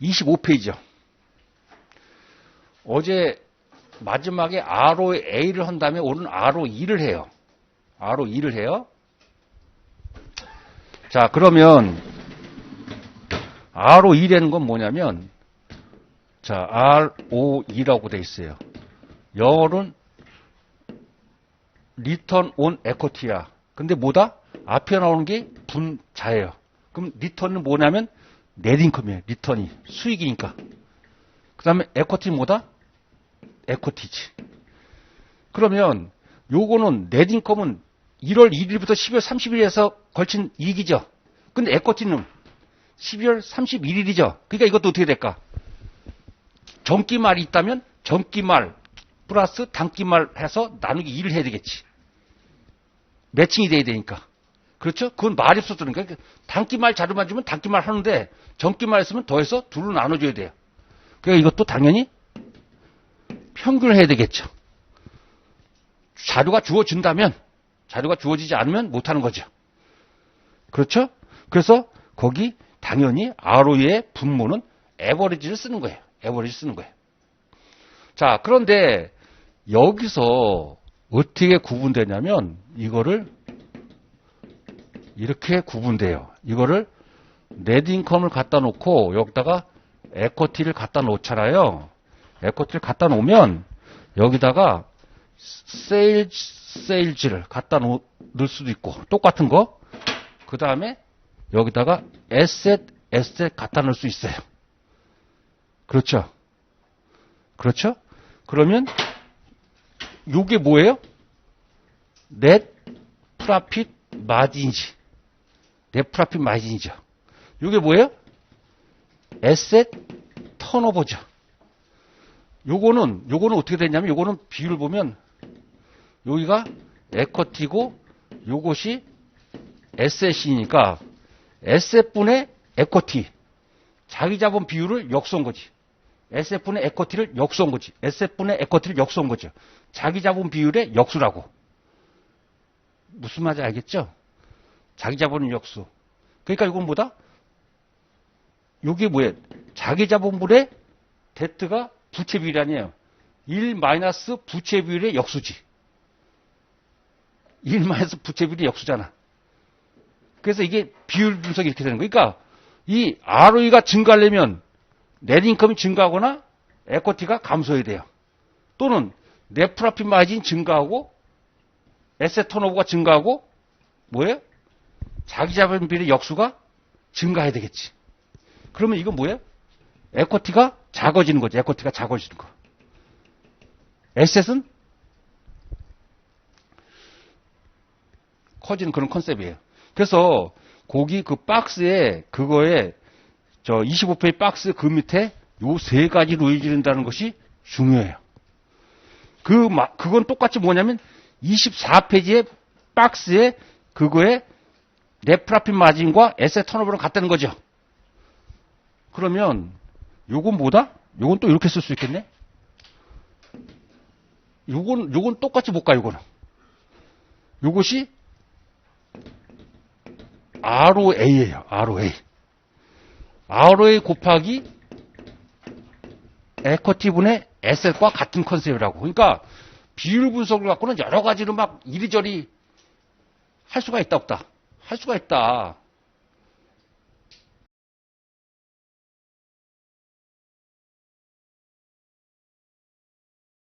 25페이지요. 어제 마지막에 ROA를 한 다음에 오늘 ROE를 해요. ROE를 해요. 자, 그러면 ROE라는 건 뭐냐면 자, ROE라고 돼 있어요. 영어로는 리턴 온 에코티야. 근데 뭐다? 앞에 나오는 게 분자예요. 그럼 리턴은 뭐냐면 네딩컴이에요. 리턴이 수익이니까. 그 다음에 에코티는 뭐다? 에코티지. 그러면 요거는 네딩컴은 1월 1일부터 12월 30일에서 걸친 이익이죠. 근데 에코티는 12월 31일이죠. 그러니까 이것도 어떻게 될까? 전기말이 있다면 전기말 플러스 단기말 해서 나누기 2를 해야 되겠지. 매칭이 돼야 되니까. 그렇죠? 그건 말이 없어서 그러니까 단기말 자료만 주면 단기말 하는데 전기말 했으면 더해서 둘로 나눠줘야 돼요. 그러니까 이것도 당연히 평균을 해야 되겠죠. 자료가 주어진다면 자료가 주어지지 않으면 못하는 거죠. 그렇죠? 그래서 거기 당연히 ROE의 분모는 에버리지를 쓰는 거예요. 에버리지 쓰는 거예요. 자, 그런데 여기서 어떻게 구분되냐면 이거를 이렇게 구분돼요. 이거를 네드인컴을 갖다 놓고 여기다가 에코티를 갖다 놓잖아요. 에코티를 갖다 놓으면 여기다가 세일즈, 세일즈를 갖다 놓을 수도 있고 똑같은 거. 그 다음에 여기다가 에셋, 에셋 갖다 놓을 수 있어요. 그렇죠? 그렇죠? 그러면 요게 뭐예요? 넷 프라핏 마진이지. 넷 프라핏 마진이죠. 요게 뭐예요? 에셋 턴오버죠. 요거는 요거는 어떻게 되냐면 요거는 비율을 보면 여기가 에쿼티고 요것이 에셋이니까 에셋분의 에쿼티 자기 자본 비율을 역수한 거지. 에셋분의 에쿼티를 역수한 거지. 에셋분의 에쿼티를 역수한 거죠. 자기 자본 비율의 역수라고. 무슨 말인지 알겠죠? 자기 자본 역수. 그러니까 이건 뭐다? 요게 뭐예요? 자기 자본분의 데트가 부채 비율이 아니에요. 1 마이너스 부채 비율의 역수지. 1 마이너스 부채 비율이 역수잖아. 그래서 이게 비율 분석이 이렇게 되는 거예요. 그러니까 이 ROE가 증가하려면 넷인컴이 증가하거나 에코티가 감소해야 돼요. 또는 네프라핏 마진 증가하고 에셋 턴오버가 증가하고 뭐예요? 자기 자본 비율의 역수가 증가해야 되겠지. 그러면 이건 뭐예요? 에코티가 작아지는 거죠. 에코티가 작아지는 거. 에셋은 커지는 그런 컨셉이에요. 그래서 거기 그 박스에 그거에 저 25페이지 박스 그 밑에 요 세 가지로 이어진다는 것이 중요해요. 그, 그건 똑같이 뭐냐면 24페이지의 박스에 그거에 네프라핀 마진과 에셋 턴오버를 같다는 거죠. 그러면 요건 뭐다? 요건 또 이렇게 쓸 수 있겠네? 요건, 요건 똑같이 못 가, 요거는. 요것이 ROA예요, ROA. ROA 곱하기 에쿼티분의 에셋과 같은 컨셉이라고. 그러니까 비율 분석을 갖고는 여러 가지로 막 이리저리 할 수가 있다 없다. 할 수가 있다.